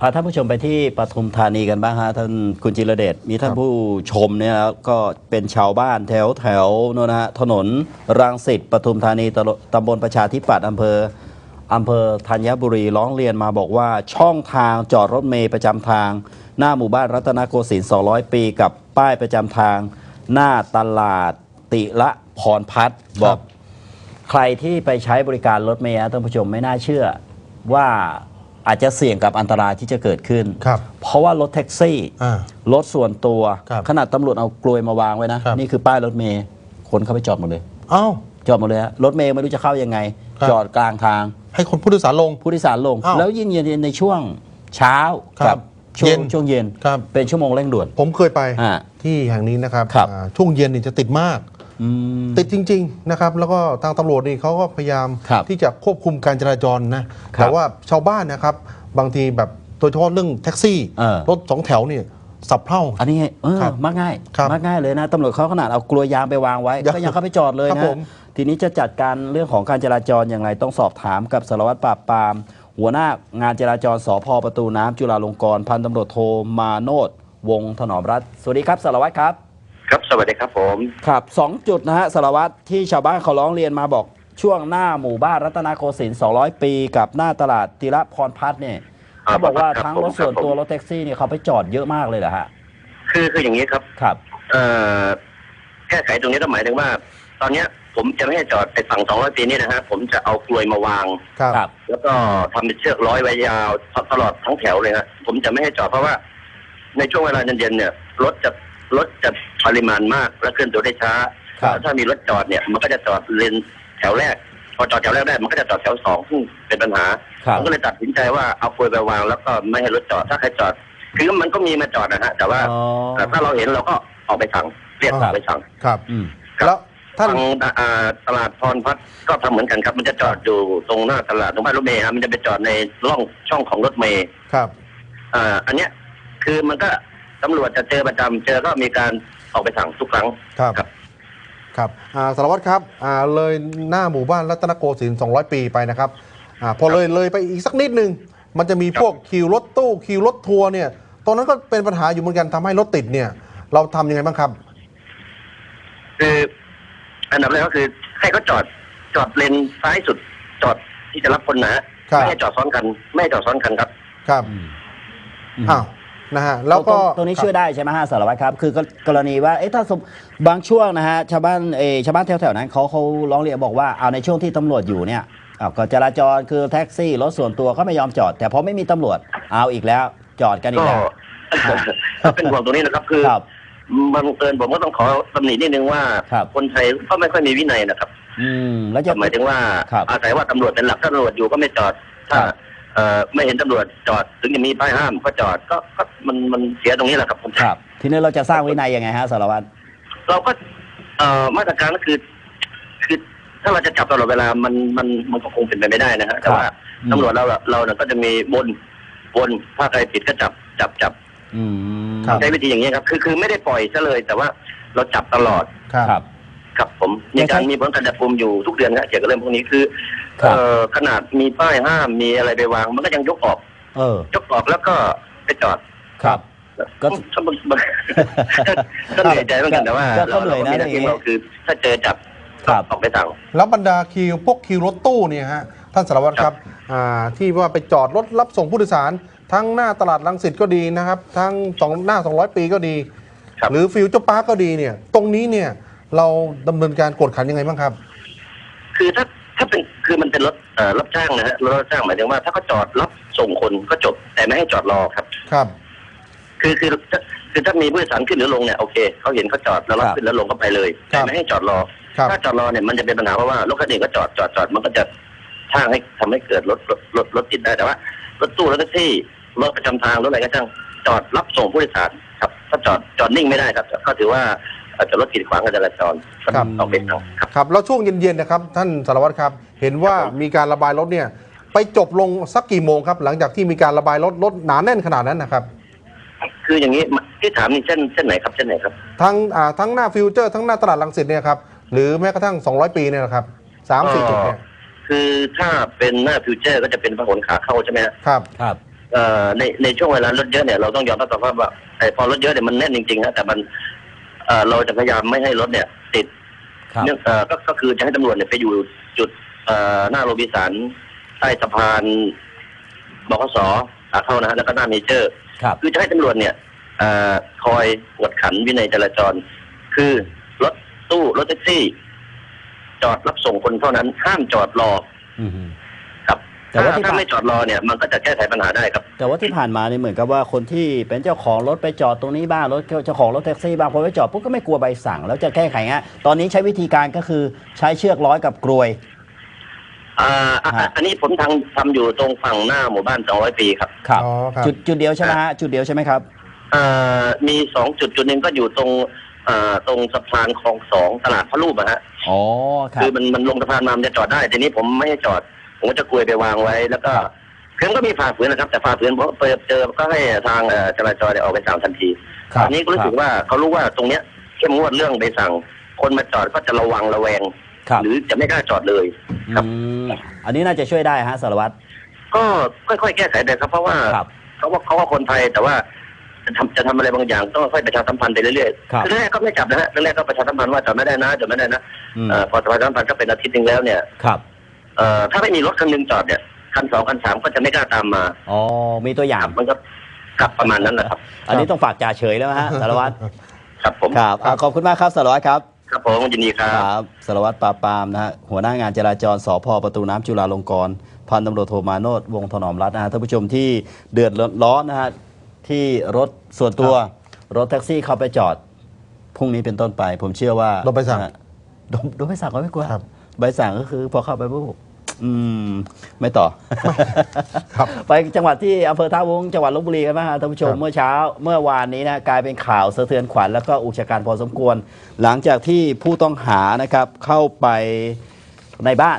พาท่านผู้ชมไปที่ปทุมธานีกันบ้างฮะท่านคุณจิรเดชมีท่านผู้ชมเนี่ยก็เป็นชาวบ้านแถวแถวโน่นนะฮะถนนรังสิตปทุมธานีตะโลตำบลประชาธิปัตย์อำเภออำเภอธัญบุรีร้องเรียนมาบอกว่าช่องทางจอดรถเมย์ประจำทาง หน้าหมู่บ้านรัตนโกสินทร์200 ปีกับป้ายประจำทาง หน้าตลาดติละพรพัฒน์บอก ใครที่ไปใช้บริการรถเมล์นะท่านผู้ชมไม่น่าเชื่อว่า อาจจะเสี่ยงกับอันตรายที่จะเกิดขึ้น ครับเพราะว่ารถแท็กซี่ อ่ารถส่วนตัว ครับขนาดตำรวจเอากลวยมาวางไว้นะ ครับ นี่คือป้ายรถเมล์คนเข้าไปจอดหมดเลย เอ้า จอดหมดเลยฮะรถเมล์ไม่รู้จะเข้ายังไง ครับ จอดกลางทาง ให้คนผู้โดยสารลง ผู้โดยสารลง อ้าวแล้วยิ่งเย็นในช่วงเช้าครักับช่วเย็งนช่วงเย็น ครับ เป็นชั่วโมงเร่งด่วน ผมเคยไปอ่าที่แห่งนี้นะครับครับ อ่าช่วงเย็นนี่จะติดมากอืม ติดจริงๆนะครับแล้วก็ทางตำรวจนี่เขาก็พยายามครับที่จะควบคุมการจราจรนะครับแต่ว่าชาวบ้านนะครับบางทีแบบโดยเฉพาะเรื่องแท็กซี่เออรถสองแถวนี่สับเพร่าอันนี้ไงเออครับมักง่ายครับมักง่ายเลยนะตำรวจเขาขนาดเอากลวยยางไปวางไว้ยังก็ยังเข้าไปจอดเลยครับนะผมทีนี้จะจัดการเรื่องของการจราจรอย่างไรต้องสอบถามกับสารวัตรปราบปราม หัวหน้างานจราจรสพประตูน้ำจุฬาลงกรณ์พันตำรวจโทมาโนดวงศ์ถนอมรัฐสวัสดีครับสารวัตรครับ ครับสวัสดีครับผมครับสองจุดนะฮะสารวัตรที่ชาวบ้านเขาร้องเรียนมาบอกช่วงหน้าหมู่บ้านรัตนโกสินทร์200 ปีกับหน้าตลาดติระพรพัฒน์เนี่ยเขาบอกว่าทั้งรถส่วนตัวรถแท็กซี่เนี่ยเขาไปจอดเยอะมากเลยเหรอฮะคือคืออย่างนี้ครับครับ เอ่อแก้ไขตรงนี้ก็หมายถึงว่า ตอนเนี้ยผมจะไม่ให้จอดไปฝั่งสองร้อยปีนี่นะฮะผมจะเอากลวยมาวางครับครับ แล้วก็ทำเป็นเชือกร้อยไว้ยาวตลอดทั้งแถวเลยฮะผมจะไม่ให้จอดเพราะว่า ในช่วงเวลาเย็นๆเนี่ยรถจะ รถจะปริมาณมากและเคลื่อนตัวได้ช้า ครับแล้วถ้ามีรถจอดเนี่ยมันก็จะจอดเลนแถวแรก พอจอดแถวแรกได้มันก็จะจอดแถวสองซึ่งเป็นปัญหาครัผบมก็เลยตัดสินใจว่าเอากลวยไปวางแล้วก็ไม่ให้รถจอดถ้าใครจอด คือมันก็มีมาจอดนะฮะแต่ว่าอ๋อ แต่ถ้าเราเห็นเราก็ออกไปสั่งเรียกคอรัอบกไปสั่ง ครับ อืม ครับ แล้วท่านทางอ่าตลาดพรพัฒน์ก็ทำเหมือนกันครับ มันจะจอดอยู่ตรงหน้าตลาดตรงบ้านรถเมย์ครับมันจะไปจอดในร่องช่องของรถเมย์ครับ อ่าอันเนี้ยคือมันก็ ตำรวจจะเจอประจำเจอก็มีการออกไปสั่งทุกครั้ง ครับ ครับ ครับอ่าสารวัตรครับอ่าเลยหน้าหมู่บ้านรัตนโกสินทร์200 ปีไปนะครับอ่าพอเลยเลยไปอีกสักนิดนึง มันจะมีพวกคิวรถตู้คิวรถทัวร์เนี่ยตรงนั้นก็เป็นปัญหาอยู่เหมือนกันทำให้รถติดเนี่ยเราทำยังไงบ้างครับ คืออันดับแรกก็คือให้เขาจอดจอดเลนซ้ายสุดจอดที่จะรับคนนะฮะครับ ไม่ให้จอดซ้อนกัน ไม่ให้จอดซ้อนกันครับ ครับอืมอ้าว นะฮะแล้วก็ตรงตรงนี้ช่วยได้ใช่ไหมฮะสารวัตรครับ คือกรณีว่าเอ๊ะถ้าสมบางช่วงนะฮะชาวบ้านเออชาวบ้านแถวๆนั้นเขาเขาร้องเรียนบอกว่าเอาในช่วงที่ตำรวจอยู่เนี่ยอ้าวก็จราจรคือแท็กซี่รถส่วนตัวก็ไม่ยอมจอด แต่พอไม่มีตำรวจเอาอีกแล้ว จอดกันอีก็กแล้วก็เป็นห่วงตรงนี้นะครับคือครับมันเกินผมก็ต้องขอตำหนินิดนึงว่าครับคนไทยก็ไม่ค่อยมีวินัยนะครับ อืม แล้วจะหมายถึงว่าครับอาศัยว่าตำรวจเป็นหลักถ้าตำรวจอยู่ก็ไม่จอดถ้าครับ เอ่อไม่เห็นตำรวจจอดถึงจะมีป้ายห้ามก็จอดก็ก็มันมันเสียตรงนี้แหละครับผมครับ ทีนี้เราจะสร้างวินัยยังไงฮะสารวัตรเราก็เอ่อมาตรการก็คือ คือถ้าเราจะจับตลอดเวลามันมันมันก็คงเป็นไปไม่ได้นะฮะแต่ว่าอืมตำรวจเราเราเนี่ยก็จะมีบนบนถ้าใครผิดก็จับจับจับอืมครับใช้วิธีอย่างนี้ยครับ คือคือไม่ได้ปล่อยซะเลย แต่ว่าเราจับตลอด ครับ ครับครับผมมีการมีผลการจับกลุ่มอยู่ทุกเดือนครับเกี่ยวกับเรื่องพวกนี้คือครับ เอ่อขนาดมีป้ายห้ามมีอะไรไปวาง มันก็ยังยกออก เออยกออกแล้วก็ไปจอดครับ ก็ ก็มันมันก็เหนื่อยใจเหมือนกันแต่ว่าก็ก็เราเหนื่อยนะเราก็มีหน้าที่อย่างงี้ เราคือ ถ้าเจอจับครับ ออกไปสั่ง แล้วบรรดาคิวพวกคิวรถตู้เนี่ยฮะท่านสารวัตรครับอ่าที่ว่าไปจอดรถรับส่งผู้โดยสาร ทั้งหน้าตลาดลังสิตก็ดีนะครับ ทั้งสองหน้า 200 ปีก็ดี ครับ หรือฟิวเจอร์พาร์กก็ดีเนี่ยตรงนี้เนี่ย เราดำเนินการกดขันยังไงบ้างครับ คือถ้าถ้าเป็นคือมันเป็นรถเอ่อรับจ้างนะฮะรถรับจ้างหมายถึงว่า ถ้าเขาจอดรับส่งคนก็จบ แต่ไม่ให้จอดรอครับ ครับ คือคือคือคือถ้ามีผู้โดยสารขึ้นหรือลงเนี่ยโอเคเขาเห็นเขาจอดแล้วรับครับ ขึ้นแล้วลงก็ไปเลยครัแต่บไม่ให้จอดรอ ครับ ถ้าจอดรอเนี่ยมันจะเป็นปัญหาเพราะว่ารถคันอื่นก็จอดจอดจอดมันก็จะสร้างให้ทำให้เกิดรถรถรถรถติดได้แต่ว่ารถตู้รถแท็กซี่รถประจำทางรถอะไรก็ช่างจอดรับส่งผู้โดยสารครับ ถ้าจอดจอดนิ่งไม่ได้ครับก็ถือว่า อาจจะรถกีดขวางการจราจรก็ครับต้องเป็นเอาครับ ครับ แล้วช่วงเย็นๆนะครับ ท่านสารวัตรครับ เห็นว่ามีการระบายรถเนี่ย ไปจบลงสักกี่โมงครับ หลังจากที่มีการระบายรถรถหนาแน่นขนาดนั้นนะครับ คืออย่างนี้ที่ถามนี่เส้นเส้นไหนครับเส้นไหนครับ ทั้งอ่าทั้งหน้าฟิวเจอร์ทั้งหน้าตลาดลังสิตเนี่ยครับ หรือแม้กระทั่ง 200 ปีเนี่ยนะครับสามสี่จุดเนี่ยคือถ้าเป็นหน้าฟิวเจอร์ก็จะเป็นพหลขาเข้าใช่ไหมฮะครับ ครับ เอ่อในในช่วงเวลารถเยอะเนี่ยเราต้องยอมรับสภาพว่าไอ้พอรถเยอะเนี่ยมันแน่นจริงๆนะแต่มัน เอ่อเราจะพยายามไม่ให้รถเนี่ย ติดครับ เนื่องเอ่อก็ก็คือจะให้ตำรวจเนี่ยไปอยู่จุดเอ่อหน้าโรบินสันใต้สะพานบขสขาเข้านะฮะแล้วก็หน้าเมเจอร์ ครับ คือจะให้ตำรวจเนี่ยเออคอยกวดขันวินัยจราจร คือรถตู้รถแท็กซี่ จอดรับส่งคนเท่านั้น ห้ามจอดรอ อืมครับ แต่ว่าถ้าที่ถ้าผ่านไม่จอดรอเนี่ยมันก็จะแก้ไขปัญหาได้ครับ แต่ว่าที่ผ่านมานี่เหมือนกับว่าคนที่เป็นเจ้าของรถไปจอดตรงนี้บ้างรถเจ้าของรถแท็กซี่บ้างพอไปจอดปุ๊บก็ไม่กลัวใบสั่ง แล้วจะแก้ไขฮะตอนนี้ใช้วิธีการก็คือใช้เชือกร้อยกับกลวย อ่าอะฮะอันนี้ผมทำทำอยู่ตรงฝั่งหน้าหมู่บ้าน 200 ปีครับครับ อ๋อครับ จุดจุดเดียวใช่ไหมฮะจุดเดียวใช่ไหมครับ อ่ามีสองจุดจุดหนึ่งก็อยู่ตรงอ่าตรงสะพานคลองสองตลาดพระรูปอะฮะอ๋อครับคือมันมันลงสะพานมามันจะจอดได้ทีนี้ผมไม่ให้จอด ผมก็จะกลวยไปวางไว้ แล้วก็ครับคือมันก็มีฝ่าฝืนนะครับ แต่ฝ่าฝืนพอเปิดเจอก็ให้ทางเอ่อจราจรเนี่ยออกไปสั่งทันทีครับอันนี้ก็รู้สึกว่าเขารู้ว่าตรงเนี้ยเข้มงวดเรื่องใบสั่ง คนมาจอดก็จะระวังระแวง ครับหรือจะไม่กล้าจอดเลย ครับ อืมอันนี้น่าจะช่วยได้ฮะสารวัตรก็ค่อยๆแก้ไขได้ครับเพราะว่า ครับ เขาว่าเขาว่าคนไทยแต่ว่าจะทำจะทำอะไรบางอย่างต้องค่อยประชาสัมพันธ์ไปเรื่อยครับ ๆแรกๆก็ไม่จับนะฮะแรกๆก็ประชาสัมพันธ์ว่าจอดไม่ได้นะจอดไม่ได้นะอืมเอ่อพอประชาสัมพันธ์ก็เป็นอาทิตย์หนึงแล้วเนี่ยครับ เอ่อถ้าไม่มีรถคันหนึงจอดเนี่ยคันสองคันสามก็จะไม่กล้าตามมาอ๋อมีตัวอย่างมันก็กลับประมาณนั้นนะครับ อันนี้ต้องฝากจ่าเฉยแล้วฮะสารวัตรครับผมครับอะขอบคุณมากครับสารวัตรครับครับผมยินดีครับครับสารวัตรปราบปรามนะฮะหัวหน้างานจราจรสพประตูน้ำจุฬาลงกรณ์พันตำรวจโทมาโนดวงศ์ถนอมรัตน์นะฮะท่านผู้ชมที่เดือดร้อนนะฮะที่รถส่วนตัว รถแท็กซี่เข้าไปจอดพรุ่งนี้เป็นต้นไป ผมเชื่อว่าโดนใบสั่งะฮะโดนโดนใบสั่งก็ไม่กลัวครับ ใบสั่งก็คือพอเข้าไปปุ๊บ อืม ไม่ต่อ ครับ ไปจังหวัดที่อำเภอท่าวุ้งจังหวัดลบบุรีกันบ้างฮะท่านผู้ชมครับ เมื่อเช้าเมื่อวานนี้นะกลายเป็นข่าวสะเทือนขวัญแล้วก็อุกชะการพอสมควร หลังจากที่ผู้ต้องหานะครับเข้าไปในบ้าน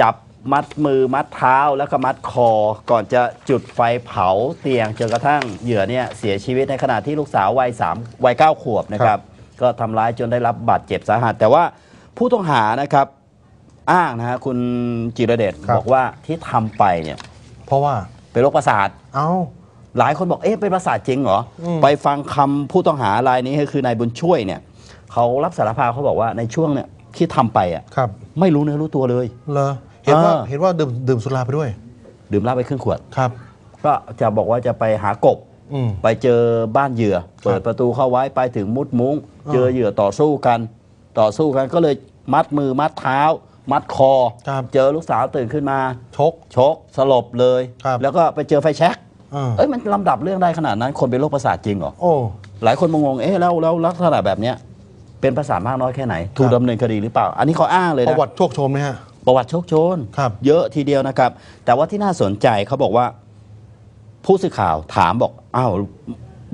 จับมัดมือมัดเท้าแล้วก็มัดคอ ก่อนจะจุดไฟเผาเตียงจนกระทั่งเหยื่อเนี่ยเสียชีวิตในขณะที่ลูกสาววัยสามวัยเก้าขวบนะครับ ก็ทำร้ายจนได้รับบาดเจ็บสาหัส แต่ว่าผู้ต้องหานะครับ อ้างนะฮะคุณจิรเดชครับ บอกว่าที่ทำไปเนี่ยเพราะว่า เป็นโรคประสาท เอ้า หลายคนบอกเอ๊ะเป็นประสาทจริงเหรออืมไปฟังคำผู้ต้องหารายนี้ก็คือนายบุญช่วยเนี่ยเขารับสารภาพเขาบอกว่าในช่วงเนี่ยที่ทำไปอะครับไม่รู้เนื้อรู้ตัวเลยเลอเห็นว่าอ่า เห็นว่าดื่มดื่มสุราไปด้วย ดื่มเหล้าไปครึ่งขวด ครับ ก็จะบอกว่าจะไปหากบ อืม ไปเจอบ้านเหยื่อ เปิดประตูเข้าไว้ไปถึงมุดมุ้งอ่าเจอเหยื่อต่อสู้กัน ต่อสู้กันก็เลยมัดมือมัดเท้า มัดคอ ครับเจอลูกสาวตื่นขึ้นมา ชก ชกสลบเลย ครับ แล้วก็ไปเจอไฟแช็กอ่าเอ้ยมันลำดับเรื่องได้ขนาดนั้น คนเป็นโรคประสาทจริงเหรอ โอ้ หลายคนมางงเอ๊ะแล้วแล้วลักษณะแบบเนี้ยเป็นประสาทมากน้อยแค่ไหน ถูกดำเนินคดีหรือเปล่า อันนี้เขาอ้างเลยปนะ ระวัติโชคโชนไหมฮะ ประวัติโชคโชน ครับเยอะทีเดียวนะครับ แต่ว่าที่น่าสนใจเขาบอกว่า ผู้สื่อข่าวถามบอกอ้าว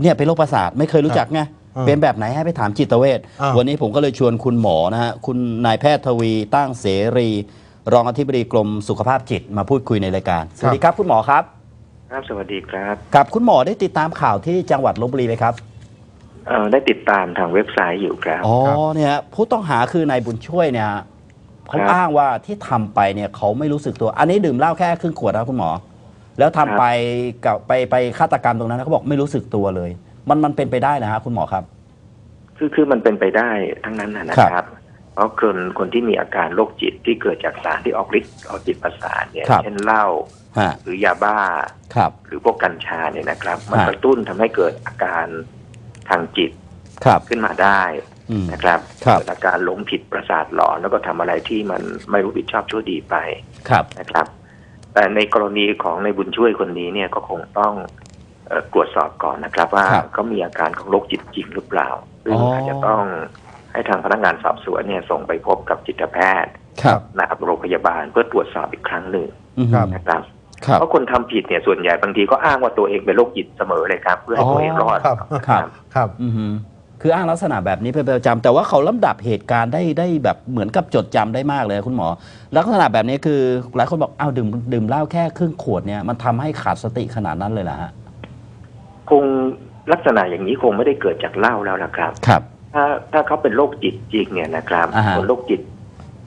เนี่ยเป็นโรคประสาทไม่เคยรู้จักไงอ่า เป็นแบบไหนให้ไปถามจิตเวชอ่าวันนี้ผมก็เลยชวนคุณหมอนะฮะคุณนายแพทย์ทวีตั้งเสรี รองอธิบดีกรมสุขภาพจิตมาพูดคุยในรายการ สวัสดีครับคุณหมอครับ ครับสวัสดีครับกับคุณหมอได้ติดตามข่าวที่จังหวัดลบบุรีไหมครับเอ่อได้ติดตามทางเว็บไซต์อยู่ครับอ๋อครับเนี่ยผู้ต้องหาคือนายบุญช่วยเนี่ยเขาครับอ้างว่าที่ทำไปเนี่ยเขาไม่รู้สึกตัว อันนี้ดื่มเหล้าแค่ครึ่งขวดนะคุณหมอ แล้วทำไปกับไปไปฆาตกรรมตรงนั้นเขาบอกไม่รู้สึกตัวเลย มันมันเป็นไปได้นะฮะคุณหมอครับ คือคือมันเป็นไปได้ทั้งนั้นนะนะครัครับบเพราะคนคนที่มีอาการโรคจิตที่เกิดจากสารที่ออกฤทธิ์ออกจิตประสาทเนี่ยครับเช่นเหล้าฮะหรือยาบ้าครับหรือพวกกัญชาเนี่ยนะครับ มันฮะกระตุ้นทำให้เกิดอาการทางจิตครับขึ้นมาได้อืมนะครับครับเกิดอาการหลงผิดประสาทหลอนแล้วก็ทำอะไรที่มันไม่รู้ผิดชอบชั่วดีไปครับนะครับ แต่ในกรณีของในบุญช่วยคนนี้เนี่ยก็คงต้องเอ่อ ตรวจสอบก่อนนะครับ ว่าครับเขามีอาการของโรคจิตจริงหรือเปล่าซึ่งอ๋อออาจจะต้องให้ทางพนักงานสอบสวนเนี่ยส่งไปพบกับจิตแพทย์ครับนะครับโรงพยาบาลเพื่อตรวจสอบอีกครั้งหนึ่งอืมครับนะครับครับเพราะคนทำผิดเนี่ยส่วนใหญ่บางทีก็อ้างว่าตัวเองเป็นโรคจิตเสมอเลยครับ เพื่อให้ตัวเองรอดครับครับครับอือฮึคืออ้างลักษณะแบบนี้เป็นประจำแต่ว่าเขาลำดับเหตุการณ์ได้ได้แบบเหมือนกับจดจำได้มากเลยคุณหมอ ลักษณะแบบนี้คือหลายคนบอกอ้าวดื่มดื่มเหล้าแค่ครึ่งขวดเนี่ยมันทำให้ขาดสติขนาดนั้นเลยเหรอฮะ คงลักษณะอย่างนี้คงไม่ได้เกิดจากเหล้าแล้วละครับ ครับ ถ้าถ้าเขาเป็นโรคจิตจริงเนี่ยนะครับอ่าฮะคนโรคจิต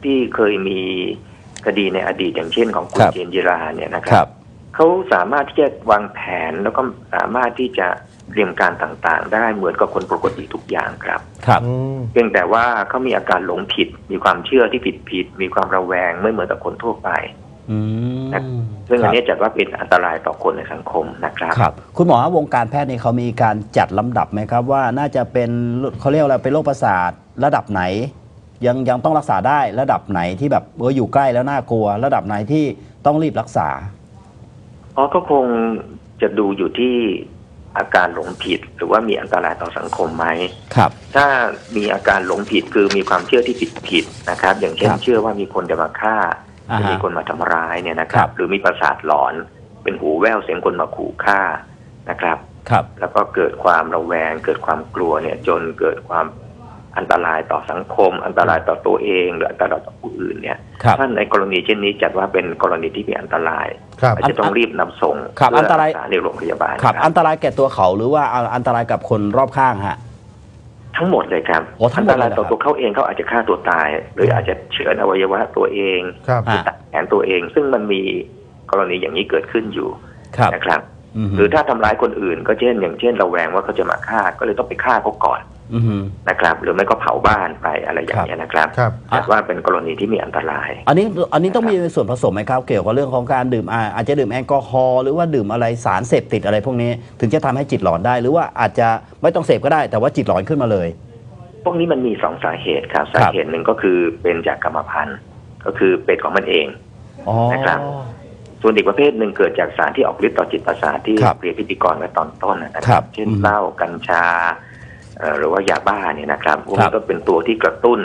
ที่เคยมีคดีในอดีตอย่างเช่นของคุณครับ เจนจิราเนี่ยนะคครัรับบ เขาสามารถที่จะวางแผนแล้วก็สามารถที่จะเตรียมการต่างๆ ได้เหมือนกับคนปกติทุกอย่างครับ ครับ อืม เพียงแต่ว่าเขามีอาการหลงผิด มีความเชื่อที่ผิดผิดๆมีความระแวงไม่เหมือนกับคนทั่วไป อืม ซึ่งอันครับนี้จัดว่าเป็นอันตรายต่อคนในสังคมนะครับครับ คุณหมอฮะวงการแพทย์นี่เขามีการจัดลำดับไหมครับ ว่าน่าจะเป็นเขาเรียกอะไรเป็นโรคประสาทระดับไหน ยังยังต้องรักษาได้ระดับไหนที่แบบเอออยู่ใกล้แล้วน่ากลัว ระดับไหนที่ต้องรีบรักษาอ๋อก็คงจะดูอยู่ที่อาการหลงผิดหรือว่ามีอันตรายต่อสังคมไหมครับ ถ้ามีอาการหลงผิดคือมีความเชื่อที่ผิดผิดๆนะครับ อย่างเช่นครับเชื่อว่ามีคนจะมาฆ่าอ่าฮะ จะมีคนมาทำร้ายเนี่ยนะคครัรับบหรือมีประสาทหลอนเป็นหูแว่วเสียงคนมาขู่ฆ่านะครับครับ แล้วก็เกิดความระแวง เกิดความกลัวเนี่ย จนเกิดความอันตรายต่อสังคม อันตรายต่อตัวเอง หรืออันตรายต่อผู้อื่นเนี่ยครับถ้าในกรณีเช่นนี้จัดว่าเป็นกรณีที่มีอันตรายครับอาจจะต้องรีบนำส่งครับเพื่อันตรายกษในโรงพยาบาลครับนะอันตรายแก่ตัวเขาหรือว่าอันตรายกับคนรอบข้างฮะ ทั้งหมดเลยครับโอ้ทั้งหมดอันตรายเลยเหรอต่อตัวเขาเองเขาอาจจะฆ่าตัวตาย หรืออาจจะเฉือนอวัยวะตัวเองครับอ่าตัดแขนตัวเอง ซึ่งมันมีกรณีอย่างนี้เกิดขึ้นอยู่ครับ นะครับ อืม หรือถ้าทำร้ายคนอื่น ก็เช่น อย่างเช่นระแวงว่าเขาจะมาฆ่าก็เลยต้องไปฆ่าเขาก่อนอืม นะครับ หรือไม่ก็เผาบ้านไปอะไรอย่างนี้ยนะครับครับจัดว่าเป็นกรณีที่มีอันตราย อันนี้อันนี้ต้องมีส่วนผสมไหมครับ เกี่ยวกับเรื่องของการดื่มอ่าอาจจะดื่มแอลกอฮอล์หรือว่าดื่มอะไรสารเสพติดอะไรพวกนี้ถึงจะทำให้จิตหลอนได้ หรือว่าอาจจะไม่ต้องเสพก็ได้ แต่ว่าจิตหลอนขึ้นมาเลย พวกนี้มันมีสองสาเหตุครับครับสาเหตุหนึ่งก็คือเป็นจากกรรมพันธุ์ ก็คือเป็นของมันเองอ๋อนะครับส่วนอีกประเภทหนึ่งเกิดจากสารที่ออกฤทธิ์ต่อจิตประสาทที่ครับเรียนพิธีกรไว้ตอนต้นนะคครัรับบเช่นอืมเหล้ากัญชาเอ่อ หรือว่ายาบ้าเนี่ยนะครับพวกครันี้บก็เป็นตัวที่กระตุ้น